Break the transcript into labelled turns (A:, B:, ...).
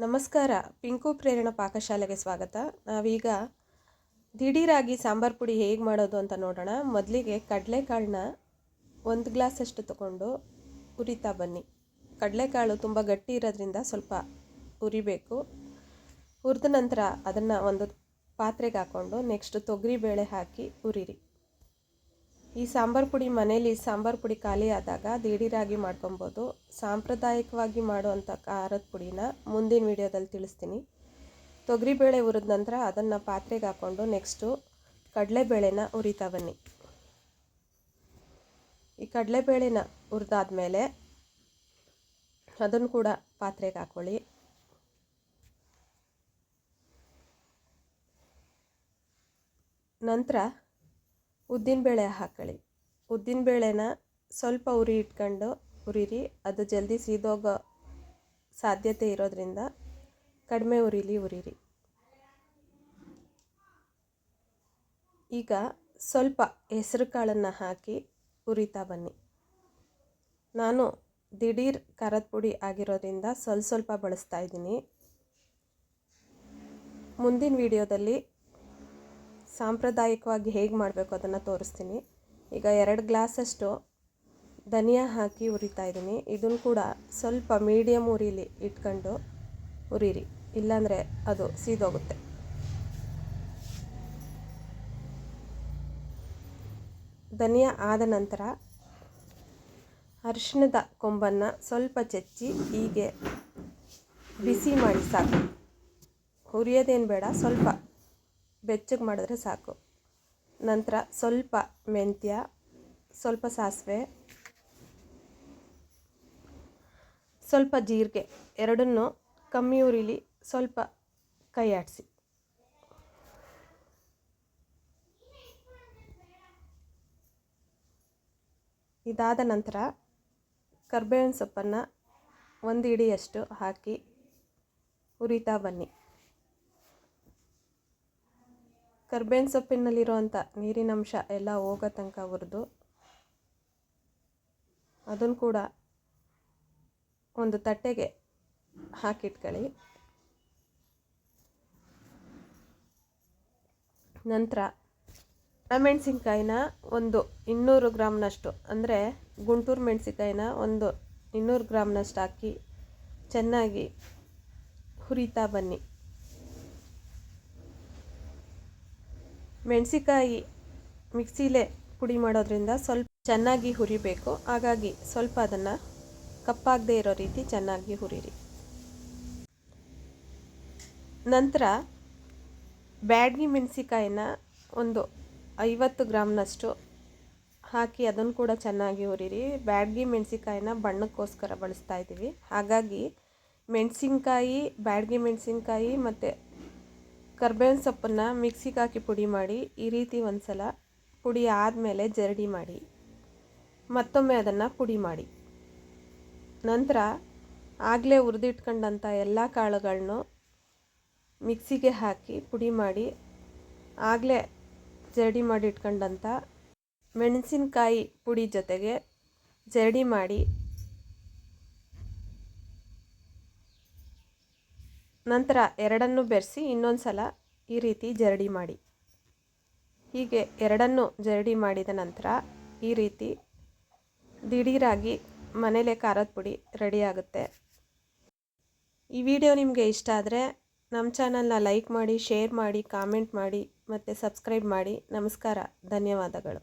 A: ನಮಸ್ಕಾರ, ಪಿಂಕು ಪ್ರೇರಣ ಪಾಕಶಾಲೆಗೆ ಸ್ವಾಗತ. ನಾವೀಗ ದಿಢೀರಾಗಿ ಸಾಂಬಾರು ಪುಡಿ ಹೇಗೆ ಮಾಡೋದು ಅಂತ ನೋಡೋಣ. ಮೊದಲಿಗೆ ಕಡಲೆಕಾಳನ್ನ ಒಂದು ಗ್ಲಾಸಷ್ಟು ತಗೊಂಡು ಉರಿತಾ ಬನ್ನಿ. ಕಡಲೆಕಾಳು ತುಂಬ ಗಟ್ಟಿ ಇರೋದ್ರಿಂದ ಸ್ವಲ್ಪ ಉರಿಬೇಕು. ಹುರಿದ ನಂತರ ಅದನ್ನು ಒಂದು ಪಾತ್ರೆಗೆ ಹಾಕ್ಕೊಂಡು ನೆಕ್ಸ್ಟ್ ತೊಗರಿಬೇಳೆ ಹಾಕಿ ಉರಿರಿ. ಈ ಸಾಂಬಾರು ಪುಡಿ ಮನೇಲಿ ಸಾಂಬಾರು ಪುಡಿ ಖಾಲಿ ಆದಾಗ ದಿಢೀರಾಗಿ ಮಾಡ್ಕೊಬೋದು. ಸಾಂಪ್ರದಾಯಿಕವಾಗಿ ಮಾಡುವಂಥ ಖಾರದ ಪುಡಿನ ಮುಂದಿನ ವಿಡಿಯೋದಲ್ಲಿ ತಿಳಿಸ್ತೀನಿ. ತೊಗರಿಬೇಳೆ ಹುರಿದ ನಂತರ ಅದನ್ನು ಪಾತ್ರೆಗೆ ಹಾಕ್ಕೊಂಡು ನೆಕ್ಸ್ಟು ಕಡಲೆಬೇಳೆನ ಉರಿತಾ ಬನ್ನಿ. ಈ ಕಡಲೆಬೇಳೆನ ಹುರಿದಾದ್ಮೇಲೆ ಅದನ್ನು ಕೂಡ ಪಾತ್ರೆಗೆ ಹಾಕ್ಕೊಳ್ಳಿ ನಂತರ ಉದ್ದಿನಬೇಳೆ ಹಾಕೊಳ್ಳಿ. ಉದ್ದಿನಬೇಳೆನ ಸ್ವಲ್ಪ ಉರಿ ಇಟ್ಕೊಂಡು ಉರಿರಿ. ಅದು ಜಲ್ದಿ ಸೀದೋಗೋ ಸಾಧ್ಯತೆ ಇರೋದ್ರಿಂದ ಕಡಿಮೆ ಉರಿಲಿ ಉರಿರಿ. ಈಗ ಸ್ವಲ್ಪ ಹೆಸರು ಕಾಳನ್ನು ಹಾಕಿ ಉರಿತಾ ಬನ್ನಿ. ನಾನು ದಿಢೀರ್ ಖಾರದ ಪುಡಿ ಆಗಿರೋದ್ರಿಂದ ಸ್ವಲ್ಪ ಸ್ವಲ್ಪ ಬಳಸ್ತಾ ಇದ್ದೀನಿ. ಮುಂದಿನ ವಿಡಿಯೋದಲ್ಲಿ ಸಾಂಪ್ರದಾಯಿಕವಾಗಿ ಹೇಗೆ ಮಾಡಬೇಕು ಅದನ್ನು ತೋರಿಸ್ತೀನಿ. ಈಗ ಎರಡು ಗ್ಲಾಸಷ್ಟು ಧನಿಯಾ ಹಾಕಿ ಉರಿತಾ ಇದ್ದೀನಿ. ಇದನ್ನು ಕೂಡ ಸ್ವಲ್ಪ ಮೀಡಿಯಮ್ ಉರಿಲಿ ಇಟ್ಕೊಂಡು ಉರಿರಿ ಇಲ್ಲಾಂದರೆ ಅದು ಸೀದೋಗುತ್ತೆ. ಧನಿಯಾ ಆದ ನಂತರ ಅರಿಶಿಣದ ಕೊಂಬನ್ನು ಸ್ವಲ್ಪ ಚೆಚ್ಚಿ ಹೀಗೆ ಬಿಸಿ ಮಾಡಿ ಸಾಕು. ಹುರಿಯೋದೇನು ಬೇಡ, ಸ್ವಲ್ಪ ಬೆಚ್ಚಗೆ ಮಾಡಿದ್ರೆ ಸಾಕು. ನಂತರ ಸ್ವಲ್ಪ ಮೆಂತ್ಯ, ಸ್ವಲ್ಪ ಸಾಸಿವೆ, ಸ್ವಲ್ಪ ಜೀರಿಗೆ, ಎರಡನ್ನು ಕಮ್ಮಿ ಉರಿಲಿ ಸ್ವಲ್ಪ ಕೈ ಆಡಿಸಿ. ಇದಾದ ನಂತರ ಕರ್ಬೇವಿನ ಸೊಪ್ಪನ್ನು ಒಂದು ಹಿಡಿಯಷ್ಟು ಹಾಕಿ ಉರಿತಾ ಬನ್ನಿ. ಕರ್ಬೇವಿನ ಸೊಪ್ಪಿನಲ್ಲಿರುವಂಥ ನೀರಿನಂಶ ಎಲ್ಲ ಹೋಗೋ ತನಕ ಹುರಿದು ಅದನ್ನು ಕೂಡ ಒಂದು ತಟ್ಟೆಗೆ ಹಾಕಿಟ್ಕೊಳ್ಳಿ. ನಂತರ ಮೆಣಸಿನ್ಕಾಯಿನ ಒಂದು ಇನ್ನೂರು ಗ್ರಾಮ್ನಷ್ಟು, ಅಂದರೆ ಗುಂಟೂರು ಮೆಣಸಿನ್ಕಾಯಿನ ಒಂದು ಇನ್ನೂರು ಗ್ರಾಮ್ನಷ್ಟು ಹಾಕಿ ಚೆನ್ನಾಗಿ ಹುರಿತಾ ಬನ್ನಿ. ಮೆಣಸಿಕಾಯಿ ಮಿಕ್ಸಿಲೇ ಪುಡಿ ಮಾಡೋದ್ರಿಂದ ಸ್ವಲ್ಪ ಚೆನ್ನಾಗಿ ಹುರಿಬೇಕು. ಹಾಗಾಗಿ ಸ್ವಲ್ಪ ಅದನ್ನು ಕಪ್ಪಾಗದೇ ಇರೋ ರೀತಿ ಚೆನ್ನಾಗಿ ಹುರಿರಿ. ನಂತರ ಬ್ಯಾಡ್ಗಿ ಮೆಣಸಿಕಾಯಿನ ಒಂದು ಐವತ್ತು ಗ್ರಾಮ್ನಷ್ಟು ಹಾಕಿ ಅದನ್ನು ಕೂಡ ಚೆನ್ನಾಗಿ ಹುರಿರಿ. ಬ್ಯಾಡ್ಗಿ ಮೆಣಸಿಕಾಯಿನ ಬಣ್ಣಕ್ಕೋಸ್ಕರ ಬಳಸ್ತಾ ಇದ್ದೀವಿ. ಹಾಗಾಗಿ ಮೆಣಸಿನ್ಕಾಯಿ, ಬ್ಯಾಡ್ಗಿ ಮೆಣಸಿನ್ಕಾಯಿ ಮತ್ತು ಕರ್ಬೇವಿನ ಸೊಪ್ಪನ್ನು ಮಿಕ್ಸಿಗೆ ಹಾಕಿ ಪುಡಿ ಮಾಡಿ, ಈ ರೀತಿ ಒಂದು ಸಲ ಪುಡಿ ಆದಮೇಲೆ ಜರಡಿ ಮಾಡಿ. ಮತ್ತೊಮ್ಮೆ ಅದನ್ನು ಪುಡಿ ಮಾಡಿ. ನಂತರ ಆಗಲೇ ಹುರಿದಿಟ್ಕೊಂಡಂಥ ಎಲ್ಲ ಕಾಳುಗಳನ್ನು ಮಿಕ್ಸಿಗೆ ಹಾಕಿ ಪುಡಿ ಮಾಡಿ, ಆಗಲೇ ಜರಡಿ ಮಾಡಿ ಇಟ್ಕೊಂಡಂಥ ಮೆಣಸಿನಕಾಯಿ ಪುಡಿ ಜೊತೆಗೆ ಜರಡಿ ಮಾಡಿ ನಂತರ ಎರಡನ್ನು ಬೆರೆಸಿ ಇನ್ನೊಂದು ಸಲ ಈ ರೀತಿ ಜರಡಿ ಮಾಡಿ. ಹೀಗೆ ಎರಡನ್ನು ಜರಡಿ ಮಾಡಿದ ನಂತರ ಈ ರೀತಿ ದಿಢೀರಾಗಿ ಮನೇಲೆ ಖಾರದ ಪುಡಿ ರೆಡಿ ಆಗುತ್ತೆ. ಈ ವಿಡಿಯೋ ನಿಮಗೆ ಇಷ್ಟ ಆದರೆ ನಮ್ಮ ಚಾನಲ್ನ ಲೈಕ್ ಮಾಡಿ, ಶೇರ್ ಮಾಡಿ, ಕಾಮೆಂಟ್ ಮಾಡಿ ಮತ್ತು ಸಬ್ಸ್ಕ್ರೈಬ್ ಮಾಡಿ. ನಮಸ್ಕಾರ, ಧನ್ಯವಾದಗಳು.